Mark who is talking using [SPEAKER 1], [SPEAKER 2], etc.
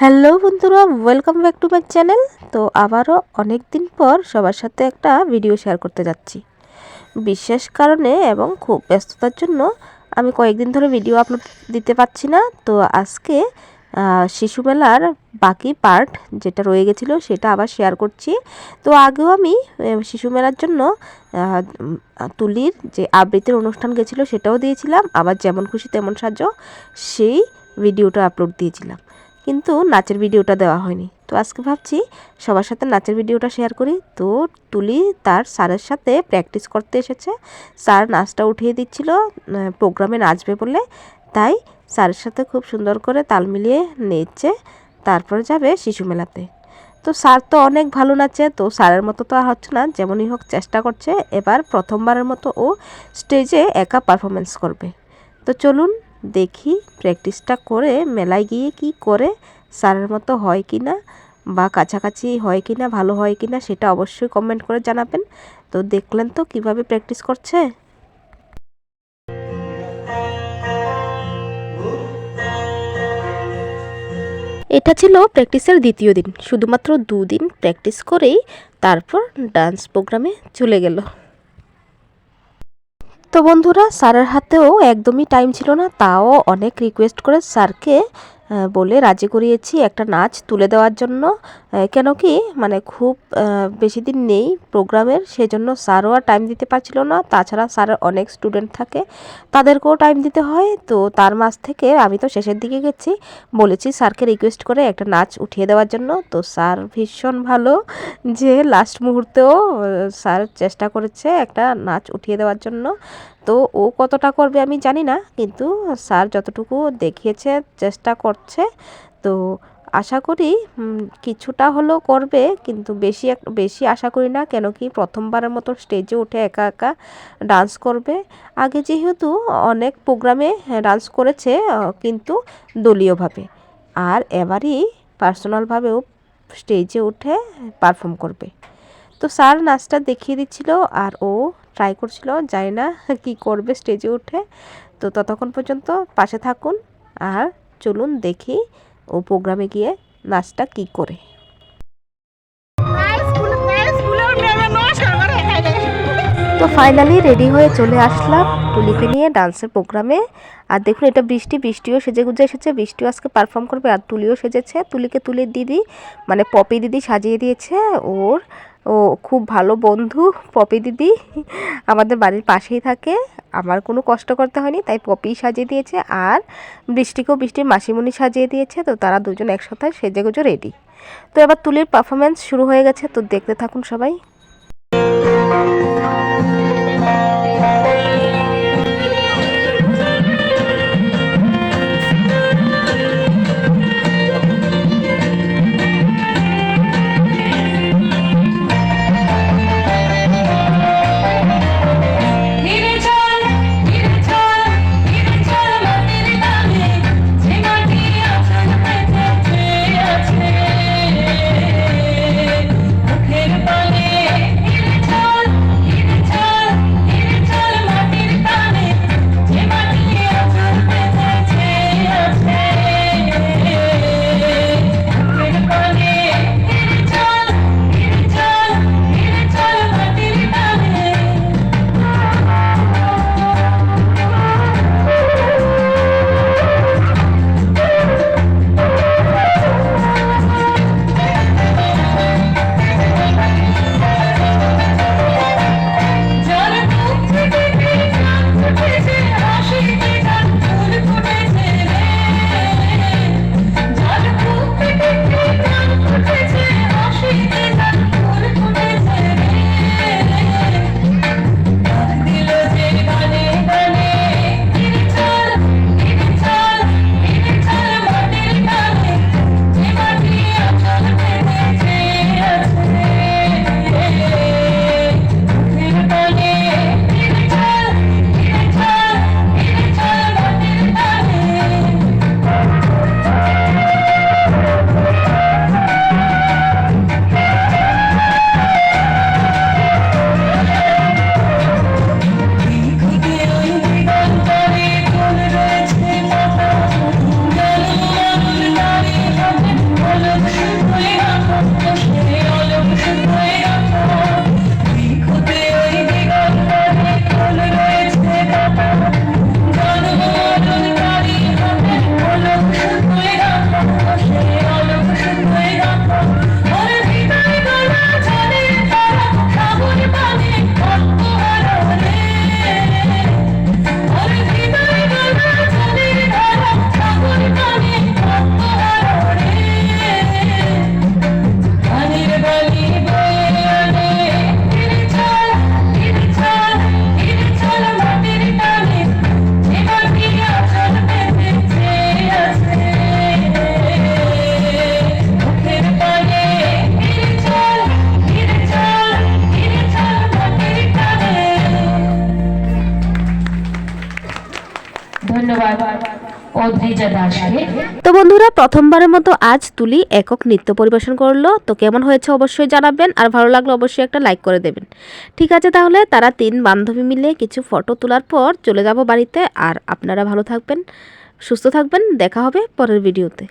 [SPEAKER 1] Hello বন্ধুরা welcome back to my channel তো আবারও অনেক দিন পর সবার সাথে একটা ভিডিও শেয়ার করতে যাচ্ছি। বিশেষ কারণে এবং খুব ব্যস্ততার জন্য আমি কয়েকদিন ধরে ভিডিও আপলোড দিতে পারছি না। তো আজকে শিশু মেলার বাকি পার্ট যেটা রয়ে গেছিল সেটা আবার শেয়ার করছি। তো আগেও আমি শিশু মেলার জন্য তুলির যে আবৃত্তির অনুষ্ঠান গেছিল সেটাও দিয়েছিলাম। আবার যেমন খুশি তেমন সাহায্য সেই ভিডিওটা আপলোড দিয়েছিলাম। কিন্তু নাচের ভিডিওটা দেওয়া হয়নি। তো আজকে ভাবছি সবার সাথে নাচের ভিডিওটা শেয়ার করি। তো তুলি তার স্যারের সাথে প্র্যাকটিস করতে এসেছে। স্যার নাচটা উঠিয়ে দিচ্ছিল প্রোগ্রামে নাচবে বলে। তাই স্যারের সাথে খুব সুন্দর করে তাল মিলিয়ে নেচে তারপরে যাবে শিশু মেলাতে। তো স্যার তো অনেক ভালো নাচে, তো স্যারের মতো তো আর হচ্ছে না, যেমনই হোক চেষ্টা করছে। এবার প্রথমবারের মতো ও স্টেজে একা পারফরমেন্স করবে। তো চলুন দেখি, প্র্যাকটিসটা করে মেলায় গিয়ে কি করে স্যারের মতো হয় কি না বা কাছাকাছি হয় কি না, ভালো হয় কি না, সেটা অবশ্যই কমেন্ট করে জানাবেন। তো দেখলেন তো কীভাবে প্র্যাকটিস করছে? এটা ছিল প্র্যাকটিসের দ্বিতীয় দিন। শুধুমাত্র দুদিন প্র্যাকটিস করেই তারপর ডান্স প্রোগ্রামে চলে গেল। তো বন্ধুরা স্যারের হাতেও একদমই টাইম ছিল না তাও অনেক রিকোয়েস্ট করে স্যারকে বলে রাজি করিয়েছি একটা নাচ তুলে দেওয়ার জন্য। কেন কি মানে খুব বেশি দিন নেই প্রোগ্রামের, সেজন্য স্যারও আর টাইম দিতে পারছিল না। তাছাড়া স্যারের অনেক স্টুডেন্ট থাকে, তাদেরকেও টাইম দিতে হয়। তো তার মাঝ থেকে আমি তো শেষের দিকে গেছি। বলেছি স্যারকে রিকোয়েস্ট করে একটা নাচ উঠিয়ে দেওয়ার জন্য। তো স্যার ভীষণ ভালো যে লাস্ট মুহূর্তেও স্যার চেষ্টা করেছে একটা নাচ উঠিয়ে দেওয়ার জন্য। তো ও কতটা করবে আমি জানি না, কিন্তু স্যার যতটুকু দেখিয়েছে, চেষ্টা করছে। তো আশা করি কিছুটা হলেও করবে, কিন্তু বেশি বেশি আশা করি না, কেন কি প্রথমবারের মতো স্টেজে উঠে একা একা ডান্স করবে। আগে যেহেতু অনেক প্রোগ্রামে ডান্স করেছে কিন্তু দলীয়ভাবে। আর এবারই পার্সোনালভাবেও স্টেজে উঠে পারফর্ম করবে। তো স্যার নাচটা দেখিয়ে দিচ্ছিল আর ও ট্রাই করছিল জানি না কি করবে স্টেজে উঠে। তো ততক্ষণ পর্যন্ত পাশে থাকুন আর চলুন দেখি ও প্রোগ্রামে গিয়ে নাচটা কি করে। তো ফাইনালি রেডি হয়ে চলে আসলাম তুলিকে নিয়ে ডান্সের প্রোগ্রামে আর দেখুন এটা বৃষ্টি বৃষ্টিও সেজে গুজে এসেছে বৃষ্টিও আজকে পারফর্ম করবে আর তুলিও সেজেছে। তুলিকে তুলির দিদি মানে পপি দিদি সাজিয়ে দিয়েছে ওর ও খুব ভালো বন্ধু পপি দিদি। আমাদের বাড়ির পাশেই থাকে। আমার কোনো কষ্ট করতে হয়নি, তাই পপি সাজিয়ে দিয়েছে আর বৃষ্টিকেও বৃষ্টির মাসিমণি সাজিয়ে দিয়েছে, তো তারা দুজন একসাথে সেজে গুজো রেডি তো এবার তুলির পারফরমেন্স শুরু হয়ে গেছে, তো দেখতে থাকুন সবাই।
[SPEAKER 2] দাসকে
[SPEAKER 1] তো বন্ধুরা, প্রথমবারের মতো আজ তুলি একক নৃত্য পরিবেশন করল। তো কেমন হয়েছে অবশ্যই জানাবেন। আর ভালো লাগল অবশ্যই একটা লাইক করে দেবেন। ঠিক আছে তাহলে, তারা তিন বান্ধবী মিলে কিছু ফটো তোলার পর চলে যাব বাড়িতে। আর আপনারা ভালো থাকবেন, সুস্থ থাকবেন। দেখা হবে পরের ভিডিওতে।